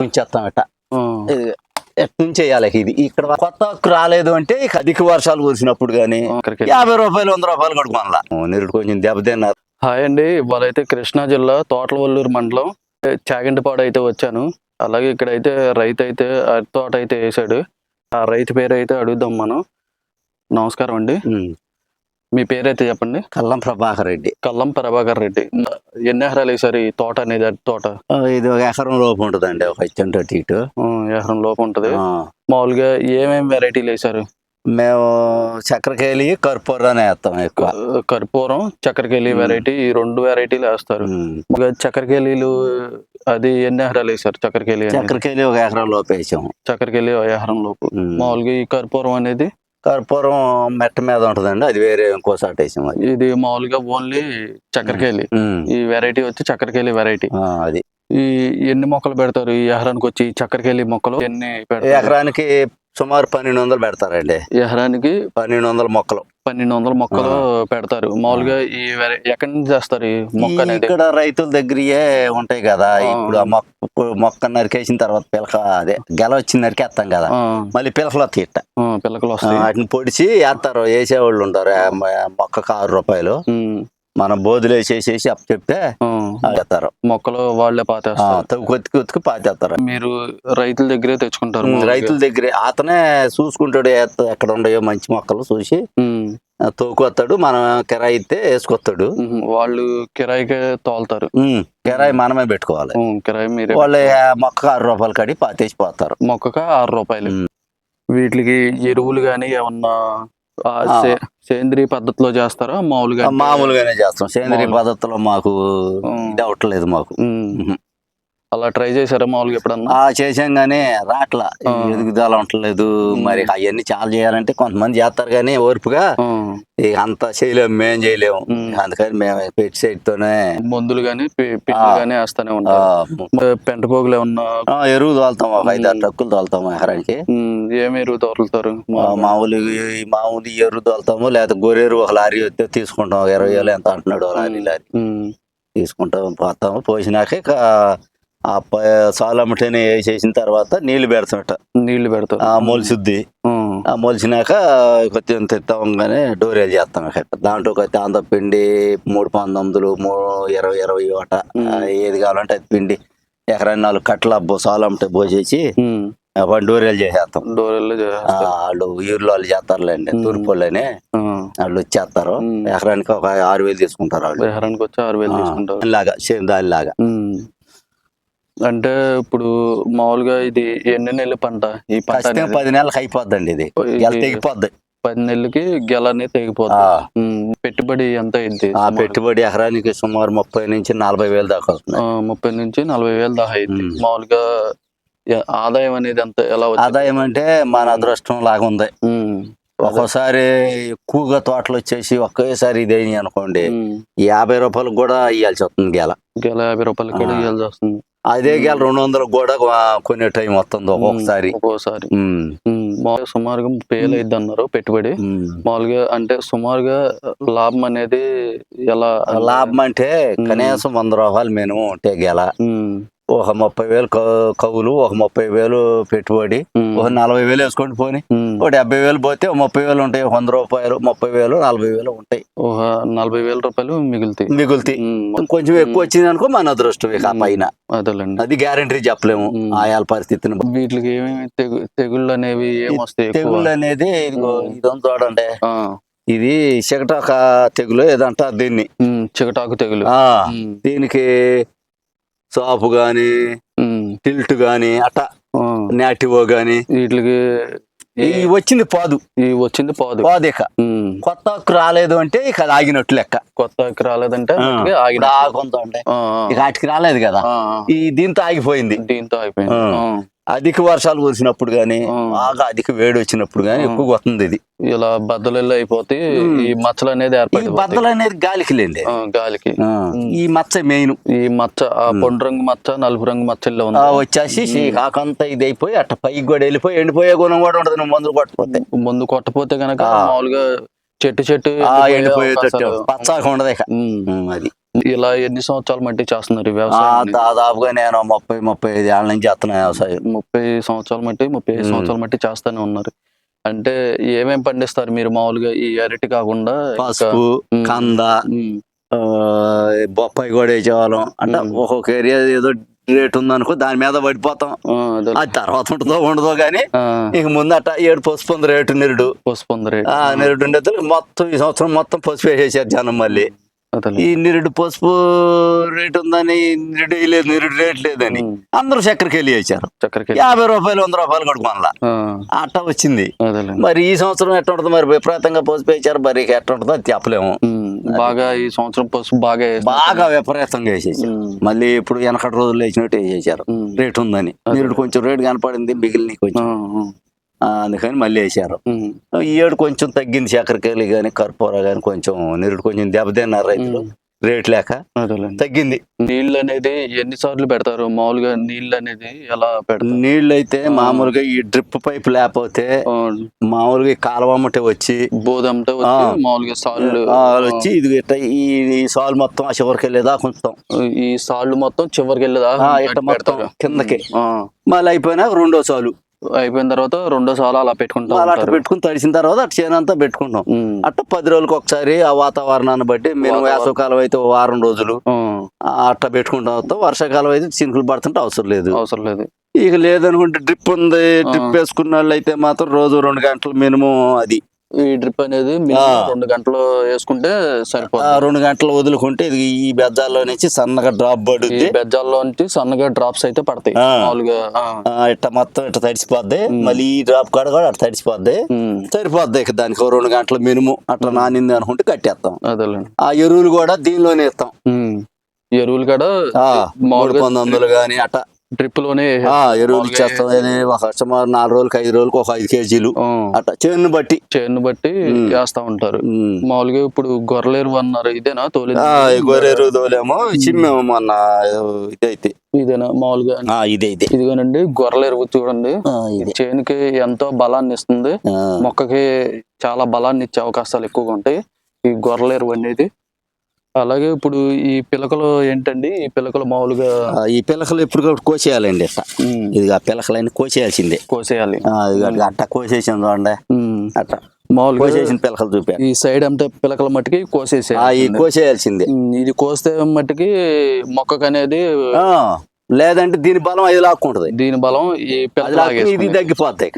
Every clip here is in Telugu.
ఉంచేస్తాం ఇట్ట ఆ, ఎట్నుంచి చేయాలి ఇది? ఇక్కడ కొత్త రాలేదు అంటే ఇక అధిక వర్షాలు కురిసినప్పుడు కానీ. యాభై రూపాయలు వంద రూపాయలు కూడా కొనలా నిరుడు కొంచెం దెబ్బతిన్నారు హాయ్ అండి ఇవాళైతే కృష్ణా జిల్లా తోటలవల్లూరు మండలం చాగంటిపాడు అయితే వచ్చాను. అలాగే ఇక్కడైతే రైతు అయితే తోట అయితే వేసాడు. ఆ రైతు పేరు అయితే అడుగుదాం మనం. నమస్కారం అండి. మీ పేరైతే చెప్పండి. కల్లం ప్రభాకర్ రెడ్డి. కల్లం ప్రభాకర్ రెడ్డి. ఎన్ని ఎకరాలు వేసారు ఈ తోట అనేది తోట? ఇది ఒక ఎకరం లోపు ఉంటుందండి ఒక ఇచ్చంటు ఇటు. ఎకరం లోపు ఉంటది. మామూలుగా ఏమేమి వెరైటీలు వేసారు మేము చక్రకేళి కర్పూరాన్ని వేస్తాం ఎక్కువ. కర్పూరం చక్కెరకేళి. వెరైటీ ఈ రెండు వెరైటీలు వేస్తారు. చక్కెరకేళీలు అది ఎన్ని ఎకరాలు వేసారు చక్కెరకేళి అనేది? చక్రకేళి ఒక ఎకరం లోపు వేసాం చక్కెరకేళి ఒక ఎకరం లోపు. మామూలుగా ఈ కర్పూరం అనేది కర్పూరం మెట్ట మీద ఉంటుందండి. అది వేరే ఇంకో సాట్ వేసాం అది. ఇది మామూలుగా ఓన్లీ చక్కెరకేళి ఉమ్. ఈ వెరైటీ వచ్చి చక్కెరకేళి వెరైటీ అది. ఈ ఎన్ని మొక్కలు పెడతారు? ఈ ఎకరానికి వచ్చి ఈ చక్కెరకేళి మొక్కలు ఎన్ని ఎకరానికి సుమారు పన్నెండు వందలు పెడతారండి. ఈ ఎకరానికి పన్నెండు వందల మొక్కలు. పన్నెండు వందల మొక్కలు పెడతారు. మామూలుగా ఈ ఎక్కడి నుంచి చేస్తారు ఈ మొక్క అనేది? ఇక్కడ రైతుల దగ్గరయే ఉంటాయి కదా. ఇప్పుడు ఆ మొక్క మొక్క నరికేసిన తర్వాత పిలక అదే గెల వచ్చి నరికేస్తాం కదా. మళ్ళీ పిలకలు తీట ఆ, పిల్లకలు వస్తాయి. వాటిని పొడిచి వేస్తారు వేసేవాళ్ళు ఉంటారు. మొక్కకు ఆరు రూపాయలు. మనం బోధులు వేసేసేసి అప్పు చెప్తే మొక్కలు వాళ్ళే పాతేస్తారు. కొత్తికి కొత్తికి పాతేస్తారు మీరు రైతుల దగ్గరే తెచ్చుకుంటారు. రైతుల దగ్గరే. అతనే చూసుకుంటాడు ఎక్కడ ఉన్నాయో మంచి మొక్కలు చూసి తోకొస్తాడు మనం కిరాయి ఇస్తే వేసుకొస్తాడు. వాళ్ళు కిరాయికే తోలుతారు. కిరాయి మనమే పెట్టుకోవాలి. కిరాయి మీరే వాళ్ళు మొక్క ఆరు రూపాయలు కడి పాతేసి పోతారు. మొక్కక ఆరు రూపాయలు. వీటికి ఎరువులు గాని ఏమన్నా సేంద్రియ పద్ధతిలో చేస్తారా మామూలుగా మామూలుగానే చేస్తాం సేంద్రియ. పద్ధతిలో మాకు. ఇది అవట్లేదు మాకు. అలా ట్రై చేశారా మామూలుగా ఎప్పుడన్నా? ఆ చేసాం గానీ రాట్ల. ఎదుగుదల ఉండలేదు. మరి అవన్నీ చాలా చేయాలంటే కొంతమంది చేస్తారు కానీ ఓర్పుగా అంత చేయలేము మేం చేయలేము. అందుకని మేము పెట్టి సైడ్ తోనే మందులు ఆ. గాని వేస్తానే ఆ, ఉంటారు పెంట పోగులు ఏమన్నా ఎరువు తోలుతాం ఒక ఐదు ఆరు. ట్రక్కులు తోలుతాం ఎకరానికి. ఏమి ఎరువు తోలుతారు? మామూలు మామూలు ఎరువు తోలుతాము లేకపోతే గొర్రెరు ఒక లారీ వస్తే తీసుకుంటాం ఇరవై వేలు ఎంత అంటున్నాడు లారీ లారీ. తీసుకుంటాం పోతాము. పోసినాక ఆ ప- సాలు అమ్మటేనే వేసేసిన తర్వాత నీళ్ళు పెడతామట నీళ్ళు పెడతారు. ఆ మొలిసిద్ది ఆ. మొలిసినాక కొంచెం తెత్తాంగానే డోరేలు చేస్తాం దాంట్లో ఒక తాంత పిండి మూడు పంతొమ్మిదిలు మూడు ఇరవై ఇరవై ఒకట ఏది కావాలంటే అది పిండి ఎకరాన్ని నాలుగు కట్టలు అబ్బో సాలు అమ్మటే పోసేసి వాడిని డోరేలు చేసేస్తాం. చేస్తారు వాళ్ళు ఊర్లో వాళ్ళు చేస్తారులేండి. తూర్పు వాళ్ళనే వాళ్ళు వచ్చేస్తారు. ఎకరానికి ఒక ఆరు వేలు తీసుకుంటారు వాళ్ళు. ఎకరానికి వచ్చి ఆరు వేలు తీసుకుంటారు. ఇలాగా సేమ్ దానిలాగా. అంటే ఇప్పుడు మామూలుగా ఇది ఎన్ని నెలల పంట? ఈ పంట ఖచ్చితంగా? పది నెలలకు అయిపోద్దండి ఇది. గెల తెగిపోద్ది. పది నెలలకి గెల అనేది తెగిపోతుంది ఆ, ఉమ్, పెట్టుబడి ఎంత అయింది? ఆ పెట్టుబడి ఎకరానికి సుమారు ముప్పై నుంచి నలభై వేలు దాకా ముప్పై నుంచి నలభై వేలు దాకా అయింది. మామూలుగా ఆదాయం అనేది ఎంత ఎలా ఆదాయం అంటే మన అదృష్టం లాగా ఉంది. ఒక్కోసారి ఎక్కువగా తోటలు వచ్చేసి ఒకేసారి ఇదేని అనుకోండి. యాభై రూపాయలకు కూడా ఇవ్వాల్సి వస్తుంది గెల. గెల యాభై రూపాయలకి కూడా. ఇవ్వాల్సి వస్తుంది. అదే గెల రెండు వందలకు కూడా కొనే టైం వస్తుంది ఒక్కొక్కసారి. ఒక్కోసారి మామూలుగా సుమారుగా ముప్పై వేలు అయింది అన్నారు పెట్టుబడి. మామూలుగా అంటే సుమారుగా లాభం అనేది ఎలా లాభం అంటే. కనీసం వంద రూపాయలు మినిమం ఉంటే గెల. ఒక ముప్పై వేలు కవులు ఒక ముప్పై వేలు పెట్టుబడి ఒక నలభై వేలు వేసుకోండి పోని. ఒక డెబ్బై వేలు పోతే ఒక ముప్పై వేలు ఉంటాయి వంద రూపాయలు ముప్పై వేలు నలభై వేలు ఉంటాయి. ఒక నలభై వేల రూపాయలు మిగులుతాయి. మిగులుతాయి. కొంచెం ఎక్కువ వచ్చింది అనుకో మన అదృష్టం ఇక. పైన. అదేలేండి. అది గ్యారంటీ చెప్పలేము. ఆయాల పరిస్థితిని. వీటికి ఏమేమి తెగు తెగుళ్ళు అనేవి ఏమొస్తాయి తెగుళ్ళు అనేది. ఇదంతా చూడండి. ఇది చికటొక తెగులు ఏదంట దీన్ని? చికటాకు తెగులు. దీనికి సాపు గాని టిల్ట్ గాని అట్ట ఆ, నాటివో గాని. వీటికి ఈ వచ్చింది పాదు. ఈ వచ్చింది పోదు. పాదు ఇక. ఉమ్, కొత్త హక్కు రాలేదు అంటే ఇక ఆగినట్టు లెక్క. కొత్త ఎకరం రాలేదంటే ఆగిన దాకుంత ఉంటే ఆ, ఆ, ఇక వాటికి రాలేదు కదా. ఈ దీంతో ఆగిపోయింది. దీంతో అయిపోయింది ఆ. ఆ, అధిక వర్షాలు కురిసినప్పుడు గాని ఆ. బాగా అధిక వేడి వచ్చినప్పుడు గాని ఆ. ఎక్కువ వస్తుంది ఇది ఇలా బద్దలు అయిపోతే. ఈ మచ్చలు అనేది ఈ ఏర్పడిపోతాయి బద్దలు అనేది గాలికి లేండి గాలికి. ఈ మచ్చ మెయిన్ ఈ మచ్చ ఆ. పొండు రంగు మచ్చ నలుపు రంగు మచ్చల్లో ఉంది వచ్చేసి కాకంతా ఇది అయిపోయి అట్ట పైకి కూడా వెళ్ళిపోయి ఎండిపోయే గుణం కూడా ఉండదు నువ్వు మందులు కొట్టకపోతే ముందు కొట్టపోతే గనక ఆ. మామూలుగా చెట్టు చెట్టు ఎండిపోయే ఎండిపోయేటట్టు. పచ్చాక ఉండదు అది ఇలా ఎన్ని సంవత్సరాలు మట్టి చేస్తున్నారు వ్యవసాయం దాదాపుగా నేను ముప్పై ముప్పై ఐదు ఏళ్ళ నుంచి చేస్తున్నా వ్యవసాయం. ముప్పై సంవత్సరాలు మట్టి ముప్పై ఐదు. సంవత్సరాలు మట్టి చేస్తూనే ఉన్నారు. అంటే ఏమేం పండిస్తారు మీరు మామూలుగా ఈ అరటి కాకుండా పసుపు కంద బొప్పాయి కూడా వేసేవాళ్ళం. అంటే. ఒక్కొక్క ఏరియా ఏదో రేట్ ఉందనుకో దాని మీద పడిపోతాం. ఆ, అదే. తర్వాత ఉంటుందో ఉండదో కానీ ఇక ముందు అట్ట ఏడు పసుపు ఉంది రేటు నిరుడు. పసుపు ఉంది రేటు. ఆ నిరుడు ఉండేది. మొత్తం ఈ సంవత్సరం మొత్తం పసుపు వేసేసారు జనం మళ్ళీ. ఈ నిరుడు పసుపు రేటు ఉందని నిరుడు లేదు నిరుడు రేట్ లేదని అందరూ చక్కెరకి వెళ్ళి వేసారు యాభై రూపాయలు వంద రూపాయలు కూడా కొనలా. ఆ, అట్ట వచ్చింది. మరి ఈ సంవత్సరం ఎట్ట ఉంటుంది మరి? విపరీతంగా పసుపు వేసారు మరి ఎట్ట ఉంటుందో అది చెప్పలేము. బాగా ఈ సంవత్సరం పసుపు బాగా. బాగా విపరీతంగా వేసేసారు. మళ్ళీ ఇప్పుడు వెనకటి రోజులు వేసినట్టు వేసేసారు. రేట్ ఉందని. నిరుడు కొంచెం రేటు కనపడింది మిగిలిన కొంచెం. అందుకని మళ్ళీ వేసారు ఈ ఏడు కొంచెం తగ్గింది చక్కెరకేళి కానీ కర్పూర కానీ కొంచెం నిరుడు కొంచెం దెబ్బతిన్నారు రైతులు. రేట్ లేక. తగ్గింది. నీళ్ళు అనేది ఎన్ని సార్లు పెడతారు? మామూలుగా నీళ్ళు అనేది ఎలా పెడతారు? నీళ్ళు అయితే. మామూలుగా ఈ డ్రిప్ పైప్ లేకపోతే మామూలుగా ఈ కాలువ అమ్మటే వచ్చి ఆ. మామూలుగా సాళ్ళు ఆ, వచ్చి ఇది ఈ సాల్ మొత్తం ఆ చివరికి వెళ్ళేదా కొంచెం ఈ సాళ్ళు మొత్తం చివరికి వెళ్ళదా ఇట్ట మొత్తం కిందకి. మళ్ళీ అయిపోయినా రెండో సాలు. అయిపోయిన తర్వాత రెండో సార్లు అలా పెట్టుకుంటా అట్ట ఉంటారు. పెట్టుకుని తడిసిన తర్వాత అటు చేనంతా పెట్టుకుంటాం. అట్ట పది రోజులకు ఒకసారి ఆ వాతావరణాన్ని బట్టి మేము. వేసవకాలం అయితే వారం రోజులు అట్ట పెట్టుకుంటాం. వర్షాకాలం అయితే చినుకులు పడుతుంటే అవసరం లేదు. అవసరం లేదు. ఇక లేదనుకుంటే డ్రిప్ ఉంది డ్రిప్. వేసుకున్న వాళ్ళు అయితే మాత్రం రోజు రెండు గంటలు మినిమం అది. ఈ డ్రిప్ అనేది. రెండు గంటలు వేసుకుంటే ఆ సరిపోతుంది రెండు గంటలు వదులుకుంటే ఇది ఈ బెజ్జాల్లో నుంచి సన్నగా డ్రాప్ ఈ పడుద్ది బెజ్జాల్లో నుంచి సన్నగా డ్రాప్స్ అయితే పడతాయి. మామూలుగా ఇట్ట మొత్తం ఇట్ట తడిసిపోద్ది. మళ్ళీ ఈ డ్రాప్ కాడ కూడా అట్ట తడిసిపోద్ది. సరిపోద్ది ఇక దానికి రెండు గంటలు మినిమం అట్లా నానింది అనుకుంటే కట్టేస్తాం. అదేలేండి. ఆ ఎరువులు కూడా దీనిలోనే ఇస్తాం ఎరువులు కూడా మూడు పంతొమ్మిదిలు కానీ అట్ట డ్రిప్లోనే ఆ, ఎరువులు మామూలుగా ఇచ్చేస్తాం అది ఒక సుమారు నాలుగు రోజులకి ఐదు రోజులకి ఒక ఐదు కేజీలు. ఆ, అట్ట చేను బట్టి. చేను బట్టి. వేస్తా ఉంటారు. మామూలుగా ఇప్పుడు గొర్రెలు అన్నారు ఇదేనా తోలి ఆ, ఈ గొర్రె ఎరువు తోలేమో చిమ్మేమో మొన్న ఇదైతే. ఇదేనా మామూలుగా? ఇదే ఇదే. ఇదిగోనండి గొర్రెల ఎరువు చూడండి చేనుకి ఎంతో బలాన్ని ఇస్తుంది. మొక్కకి చాలా బలాన్ని ఇచ్చే అవకాశాలు ఎక్కువగా ఉంటాయి. ఈ గొర్రెల ఎరువు అనేది అలాగే ఇప్పుడు ఈ పిలకలు ఏంటండి? ఈ పిలకలు మామూలుగా ఈ పిలకలు ఎప్పుడు కోసేయాలండి ఇది ఆ పిలకలన్నీ కోసేయాల్సిందే. కోసేయాలి. అట్ట- కోసేసాం చూడండి. అట్ట మామూలుగా కోసేసిన పిలకలు చూపారు ఈ సైడ్ అంతా పిలకల మట్టికి కోసేసే కోసేయాల్సిందే. ఇది కోస్తే మట్టికి మొక్కకు అనేది ఆ, లేదంటే దీని బలం అది లాక్కుంటది దీని బలం ఇది ఇక.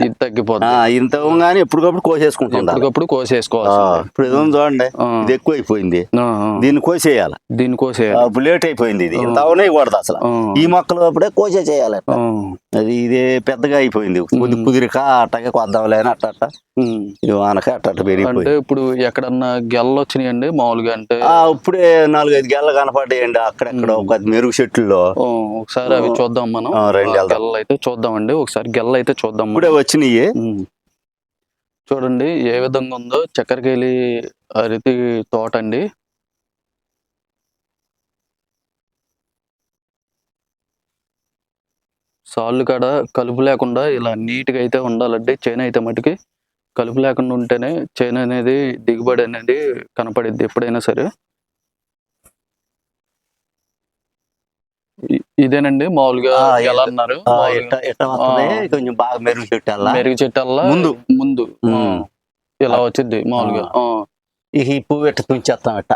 ఇది తగ్గిపోద్ది. ఆ, ఇంత కానీ ఎప్పటికప్పుడు కోసేసుకుంటుండాలి ఎప్పటికప్పుడు కోసేసుకోవాలి ఇప్పుడు ఏదో చూడండి. ఇది ఎక్కువ అయిపోయింది. దీన్ని కోసేయాలి. దీన్ని కోసేయాలి. ఇప్పుడు లేట్ అయిపోయింది ఇది. ఇంత అవనేయకూడదు అసలు. ఈ మొక్కలు అప్పుడే కోసే చేయాలి అది ఇదే పెద్దగా అయిపోయింది. కొద్ది కుదిరిక అట్టగా కొద్దాంలే అని అట్ట అట్ట. ఇది వానక అట్ట అట్ట పెరిగిపోయింది. ఇప్పుడు ఎక్కడన్నా గెల్ల వచ్చినాయండి? మామూలుగా అంటే ఇప్పుడే నాలుగైదు గెల్ల కనపడ్డాయండి అక్కడెక్కడ ఒక మెరుగు చెట్లలో. ఆ, ఒకసారి అవి చూద్దాం మనం. రండి. గెల్ల అయితే చూద్దామండి. ఒకసారి గెల్ల అయితే చూద్దాం. ఇప్పుడే వచ్చినాయి. చూడండి ఏ విధంగా ఉందో. చక్కెరకేళి అరటి తోట అండి. సాళ్ళు కాడ కలుపు లేకుండా ఇలా నీట్గా అయితే ఉండాలండి. చేను అయితే మటుకి కలుపు లేకుండా ఉంటేనే చేను అనేది దిగుబడి అనేది కనపడిద్ది ఎప్పుడైనా సరే. ఇదేనండి మామూలుగా ఎలా అన్నారు? కొంచెం బాగా మెరుగు చెట్టు మెరుగు చెట్టల్లా ముందు. ముందు. ఇలా వచ్చింది మామూలుగా. ఈ పువ్వు ఇట్ట తుంచేస్తాం ఇట్ట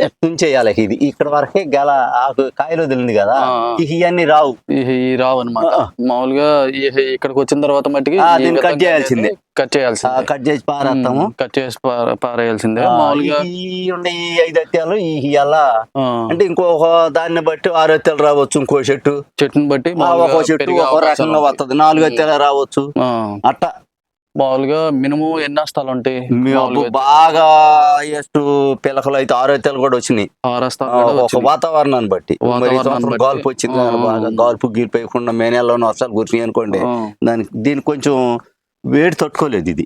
ఇట్ట తుంచేయాలి ఇది ఇక్కడ వరకే గెల ఆకు కాయలు వదిలింది కదా. ఇవన్నీ రావు. ఈ- ఈ రావు అనమాట. మామూలుగా ఇక్కడికి వచ్చిన తర్వాత మట్టికి కట్ చేయాల్సిందే. కట్ చేయాల్సిందే. ఆ, కట్ చేసి పారేస్తాము. కట్ చేసి పార- పారేయాల్సిందే. మామూలుగా ఈ ఉండే ఈ ఐదు అత్యాలు ఈ ఆ, అంటే ఇంకొక దాన్ని బట్టి ఆరు అత్యాలు రావచ్చు ఇంకో చెట్టు. చెట్టుని బట్టి ఒక్కో చెట్టు ఒక రకంగా. వస్తుంది నాలుగు అత్యాలు రావచ్చు. అట్ట. మామూలుగా మినిమం ఎన్ని వస్తాలు ఉంటాయి బాగా హైయెస్ట్ పిలకలు అయితే ఆరు అత్యాలు కూడా వచ్చినాయి. ఒక. వాతావరణాన్ని బట్టి. గాల్పు వచ్చింది బాగా. గాల్పు గీలిపోయకుండా మే నెలలోనే వర్షాలు కురిసినాయి అనుకోండి. దానికి దీనికి కొంచెం వేడి తట్టుకోలేదు ఇది.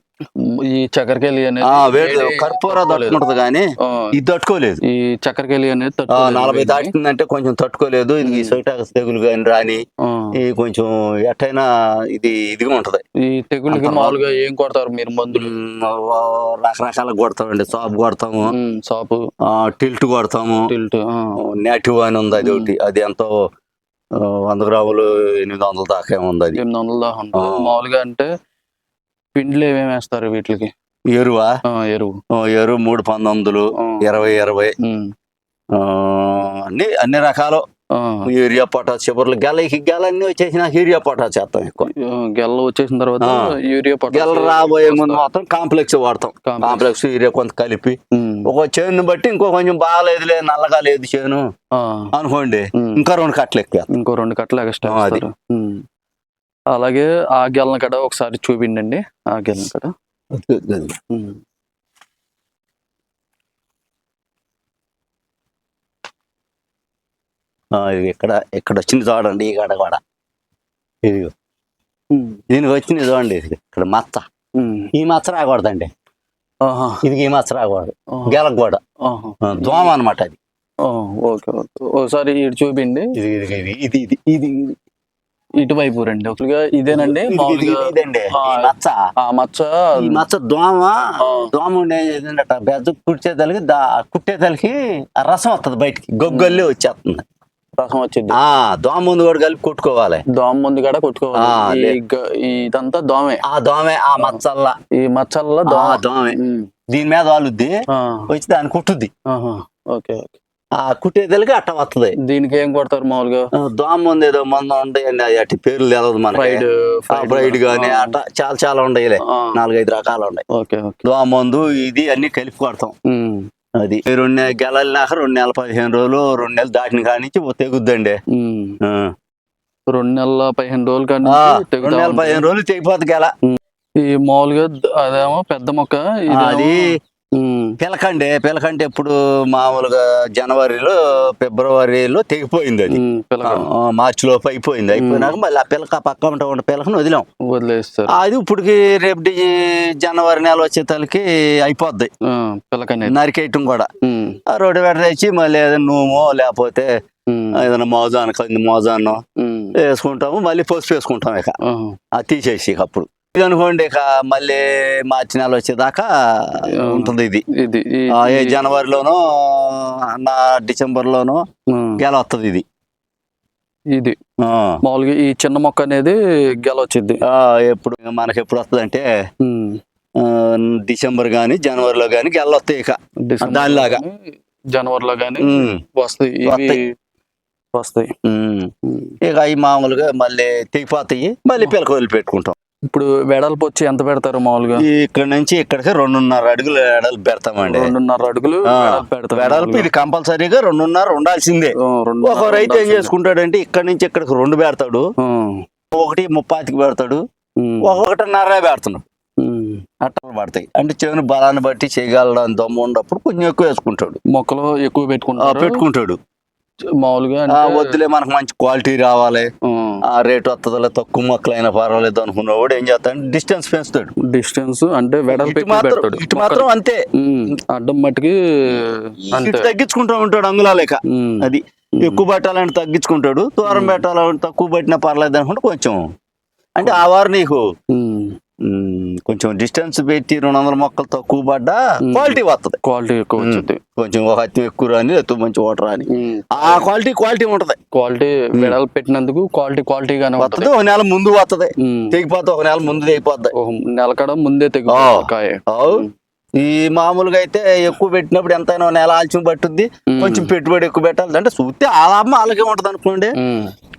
ఈ చక్కెరకేళి అనేది ఆ వేడి కర్పూర. తట్టుకుంటది కానీ ఇది తట్టుకోలేదు. ఈ చక్కెరకేళి అనేది నలభై. దాటిందంటే కొంచెం తట్టుకోలేదు. ఇది ఉమ్. సొటాక్స్ తెగులు కానీ రాని ఈ కొంచెం ఎట్టయినా ఇది ఇదిగా ఉంటది. ఈ తెగుళ్ళకి అంత మామూలుగా ఏం కొడతారు మీరు మందులు? రకరకాల కొడతామండి. సాపు కొడతాము. సాపు. టిల్ట్ కొడతాము. టిల్ట్ నేటివ్ అని ఉంది అది ఒకటి. అది ఎంతో వంద గ్రాములు ఎనిమిది వందల దాకా ఏమో ఉంది అది. ఎనిమిది వందల దాకా. మామూలుగా అంటే పిండిలు ఏమేమి వేస్తారు వీటికి? ఎరువా? ఎరువు. ఎరువు మూడు పంతొమ్మిదిలు ఆ, ఇరవై ఇరవై. అన్ని అన్ని రకాలు. యూరియా పొటాస్ చివరిలో గెల ఈ గెల అన్ని వచ్చేసి నాకు యూరియా పొటాస్ చేస్తాం ఎక్కువ. ఆ, గెల్ల వచ్చేసిన తర్వాత. యూరియా పొటాష్ గెల రాబోయే ముందు మాత్రం కాంప్లెక్స్ వాడతాం. కాంప్లెక్స్. యూరియా కొంత కలిపి. ఒక చేను బట్టి ఇంకో కొంచెం బాగాలేదులే నల్లగా లేదు చేను. అనుకోండి. ఇంకా రెండు కట్టలు ఎక్కువ ఇంకో రెండు కట్టలు ఎక్స్ట్రా అది. అలాగే ఆ గెల్లని కడ ఒకసారి చూపిండండి. ఆ గెల్లని కడ. ఇక్కడ ఇక్కడ వచ్చింది చూడండి ఈ గడ కూడా. ఇది ఉమ్. దీనికి వచ్చింది చూడండి ఇది ఇక్కడ మచ్చ. ఈ మచ్చ రాకూడదండి. ఇది ఈ మచ్చ రాకూడదు. గెలకు కూడా. దోమ అనమాట అది. Okay okay. ఒకసారి చూపిండి. ఇది ఇది ఇది ఇది ఇది. ఇటువైపు రండి. ఒకటిగా ఇదేనండి మచ్చ. మచ్చ. మచ్చ దోమ. దోమ ఉండేదంట బెజ్జ కుట్టేదలికి దా కుట్టేదలికి ఆ రసం వస్తుంది బయటికి. గొగ్గొల్లి వచ్చేస్తుంది రసం వచ్చింది ఆ దోమ ముందు కూడా కలిపి కొట్టుకోవాలి. దోమ ముందు కూడా కొట్టుకోవాలి. ఇదంతా దోమే. ఆ దోమే ఆ మచ్చల్లా. ఈ మచ్చల్లో దోమ. దోమే. దీని మీద వాళ్ళుద్ది ఆ, వచ్చి దాన్ని కుట్టుద్ది. Okay okay. ఆ కుట్టేదలికి అట్ట వస్తుంది దీనికి ఏం కొడతారు మామూలుగా? దోమ ముందు ఏదో మందు ఉంటాయండి అట్టి పేర్లు తెలవదు మనకి. ఫ్రైడ్ బ్రైడ్ గానీ అట్ట చాలా చాలా ఉండయిలే నాలుగైదు రకాలు ఉన్నాయి. దోమ మందు ఇది అన్ని కలిపి కొడతాం. అది రెండు నె- గెలలినాక రెండు నెలల పదిహేను రోజులు రెండు నెలలు దాటిన కాడి నుంచి తెగుద్దండి. రెండు నెలల పదిహేను రోజుల తెగుతా రెండు నెలల ఉంది. పదిహేను రోజులు తెగిపోతుంది గెల. ఈ మామూలుగా అదేమో పెద్ద మొక్క అది పిలకండి పిలకంటే ఇప్పుడు మామూలుగా జనవరిలో ఫిబ్రవరిలో తెగిపోయింది అది. మార్చి లోపు అయిపోయింది. అయిపోయినాక మళ్ళీ ఆ పిలక పక్క ఉంటే ఉన్న పిలకను వదిలాం. వదిలేస్తారు. అది ఇప్పటికి రేపు జనవరి నెల వచ్చే తలకి అయిపోద్ది అనేది నరికేయటం కూడా. రోడ్డు వెంట తెచ్చి మళ్ళీ ఏదైనా నూమో లేకపోతే ఏదైనా మోజాను కంది మోజాను ఉమ్, వేసుకుంటాము మళ్ళీ పసుపు వేసుకుంటాం ఇక. అది తీసేసి అప్పుడు. అనుకోండి ఇక మళ్ళీ మార్చి నెల వచ్చేదాకా ఉంటుంది ఇది. ఇది ఏ జనవరిలోనో నా డిసెంబర్లోనో గెల వస్తుంది ఇది. ఇది. మామూలుగా ఈ చిన్న మొక్క అనేది గెల వచ్చింది ఆ, ఎప్పుడు మనకి ఎప్పుడు వస్తుంది అంటే డిసెంబర్ కానీ జనవరిలో కానీ గెల వస్తాయి ఇక దానిలాగా. గానీ, జనవరిలో ఉమ్, వస్తాయి. ఇవి వస్తాయి. ఇక అవి మామూలుగా మళ్ళీ తెగిపోతాయి మళ్ళీ పిల్లక వదిలి పెట్టుకుంటాం ఇప్పుడు వెడల్పు వచ్చి ఎంత పెడతారు మామూలుగా? ఇక్కడ నుంచి ఇక్కడికి రెండున్నర అడుగులు ఎడలు పెడతామండి. రెండున్నర అడుగులు ఆ, వెడల్పు వెడల్పు ఇది కంపల్సరీగా రెండున్నర ఉండాల్సిందే. ఒక రైతు ఏం. చేసుకుంటాడంటే ఇక్కడ నుంచి ఇక్కడికి రెండు పెడతాడు. ఒకటి ముప్పాతికి పెడతాడు. ఒకటిన్నర పెడుతున్నాడు. అట్టలు పడతాయి. అంటే చెవుని బలాన్ని బట్టి చేయగలడని దమ్ము ఉన్నప్పుడు కొంచెం ఎక్కువ వేసుకుంటాడు. మొక్కలు ఎక్కువ ఆ, పెట్టుకుంటారు పెట్టుకుంటాడు. మామూలుగా వద్దులే మనకు మంచి క్వాలిటీ రావాలి. ఆ, రేటు వస్తుందిలే తక్కువ మొక్కలైనా పర్వాలేదు అనుకున్నవాడు ఏం చేస్తాడు? డిస్టెన్స్ పెంచుతాడు. డిస్టెన్స్ అంటే ఇటు మాత్రం పెడతాడు ఇటు మాత్రం అంతే. అడ్డం మట్టుకి తగ్గించుకుంటూ ఉంటాడు అంగుళా లెక్క ఉమ్, అది ఎక్కువ పెట్టాలంటే తగ్గించుకుంటాడు. దూరం పెట్టాలంటే తక్కువ పెట్టినా పర్లేదు అనుకుంటే కొంచెం. అంటే ఆ వారు నీకు కొంచెం డిస్టెన్స్ పెట్టి రెండు వందల మొక్కలు తక్కువ పడ్డా. క్వాలిటీ వస్తుంది క్వాలిటీ ఎక్కువ వచ్చింది. కొంచెం ఒక హత్యం ఎక్కువ రాని లేకపోతే మంచి ఓటర్ రాని. ఆ క్వాలిటీ క్వాలిటీ ఉంటది. క్వాలిటీ వెడల్పు పెట్టినందుకు క్వాలిటీ క్వాలిటీగానే వస్తుంది ఉంటుంది ఒక నెల ముందు వస్తుంది తెగిపోతే ఒక నెల ముందు తెగిపోద్ది. ఒక నెలకడ ముందే తెగు. ఈ మామూలుగా అయితే ఎక్కువ పెట్టినప్పుడు ఎంతైనా ఒక నెల ఆలస్యం పట్టుద్ది. కొంచెం పెట్టుబడి ఎక్కువ పెట్టాలి. అంటే చూస్తే ఆ లాభం అలాగే ఉంటది అనుకోండి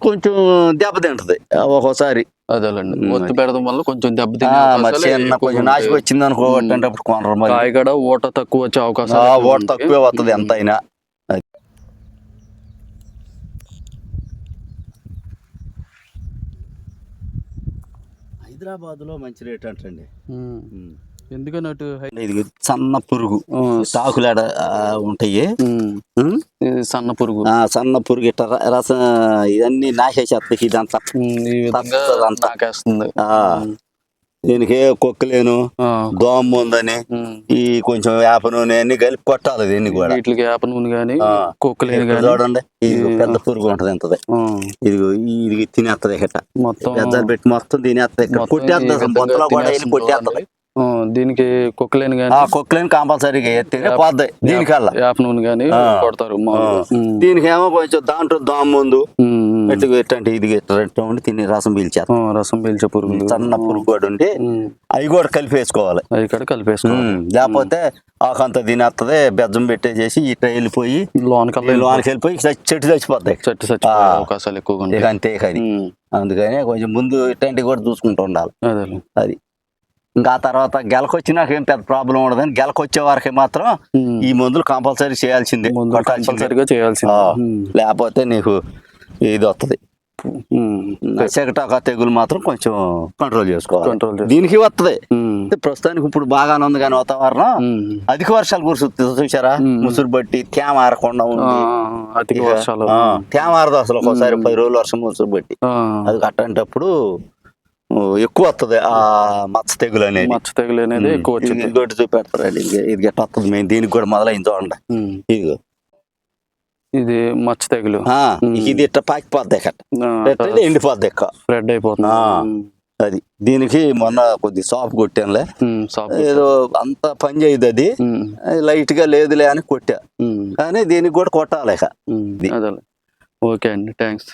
కొంచెం దెబ్బతింటది. ఒక్కోసారి అదేలేండి. ఒత్తి పెడతాం వల్ల కొంచెం ఆ, దెబ్బతినే మరి అవకాశాలు చిన్న ఎక్కువగా కొంచెం ఉంటాయి. నాశకు వచ్చింది అనుకో ఉమ్. అంటే అప్పుడు కొనరు మరి. కాయ కూడా ఊట తక్కువ వచ్చే అవకాశం ఆ, ఓట తక్కువే వస్తుంది ఎంత అయినా హైదరాబాద్లో మంచి రేట్ అంటండి. ఎందుకని అటు హై- ఇది సన్న పురుగు ఆ, ఉంటాయి. ఇది సన్న పురుగు. ఆ, సన్న పురుగు ఇట్ట ర- రసం ఇవన్నీ నాశేసేస్తాయి ఇదంతా. నాకేస్తుంది. దీనికి కొక్కలేను దోమ ఉందని. ఈ కొంచెం వేప నూనె అన్ని కలిపి కొట్టాలి దీన్ని కూడా. వీటికి వేప నూనె కానీ. కుక్కలేని ఇక్కడ కానీ చూడండి ఇది పెద్ద పురుగు ఉంటది ఇంతది. ఇదిగో ఇది తినేస్తది ఇక మొత్తం పెద్దలు పెట్టి మొత్తం తినేస్తది ఇక్కడ కొట్టేస్తుంది బొంతలో కూడా కొట్టేస్తది దీనికి కుక్కలేని కానీ ఆ కుక్కలేని కంపల్సరీగా పోద్ది దీనికల్లా. వేప నూనె కానీ. కొడతారు. ఉమ్. దీనికేమో కొంచెం దాంట్లో దాము ముందు. ఎట్టు ఎట్టంటే ఇది ఎట్ట ఉండి తిని రసం పీల్చేస్తాం. ఆ, రసం పీల్చే పురుగులు. సన్న పురుగు కూడా ఉండి. అవి కూడా కలిపేసుకోవాలి. అవి కూడా కలిపేసుకోవాలి. లేకపోతే ఆకంత తినేస్తుంది బెజ్జం పెట్టేసేసి ఇట్ట వెళ్ళిపోయి లోనకల్లా లోనికి వెళ్ళిపోయి చెట్టు చచ్చిపోతాయి చెట్టు చచ్చిపోయే. అవకాశాలు ఎక్కువగా అంతే ఉమ్. అందుకని కొంచెం ముందు ఇట్లాంటివి కూడా చూసుకుంటూ ఉండాలి. అది. ఇంకా ఆ తర్వాత గెలకొచ్చినాక ఏం పెద్ద ప్రాబ్లం ఉండదని గెలకొచ్చే వరకు మాత్రం. ఈ మందులు కంపల్సరీ చేయాల్సిందే. కంపల్సరిగా చేయాల్సింది. లేకపోతే నీకు ఇది వస్తుంది ఉమ్. సెకటాక తెగులు మాత్రం కొంచెం కంట్రోల్ చేసుకోవాలి కంట్రోల్ దీనికి వస్తుంది. ప్రస్తుతానికి ఇప్పుడు బాగానే ఉంది కానీ వాతావరణం. అధిక వర్షాలు కురుస్తుంది చూసారా. ముసురు బట్టి తేమ ఆరకుండా ఉంది అధిక వర్షాలు తేమ ఆరదు అసలు ఒకసారి. పది రోజులు వర్షం ముసురు బట్టి. అది అట్లాంటప్పుడు ఓ, ఎక్కువ వస్తుంది ఆ మచ్చ తెగులు అనేది మచ్చ తెగులు అనేది ఎక్కువ ఇది వచ్చింది ఇంకోటి చూపెడతారండి ఇది ఇది గట్ట వస్తుంది మేము దీనికి కూడా మొదలైంది చూడండి. ఇదిగో ఇది మచ్చ తెగులు. ఇది ఇట్ట పాకిపోద్ది ఇక్కడ ఎండిపోద్ది ఎక్కువ స్ప్రెడ్ అయిపోతుంది. అది దీనికి మొన్న కొద్ది సాఫ్ కొట్టానులే. ఏదో అంత పని చేయదు అది. లైట్గా లేదులే అని కొట్టా. కానీ దీనికి కూడా కొట్టాలి. ఇది. ఓకే అండి థ్యాంక్స్.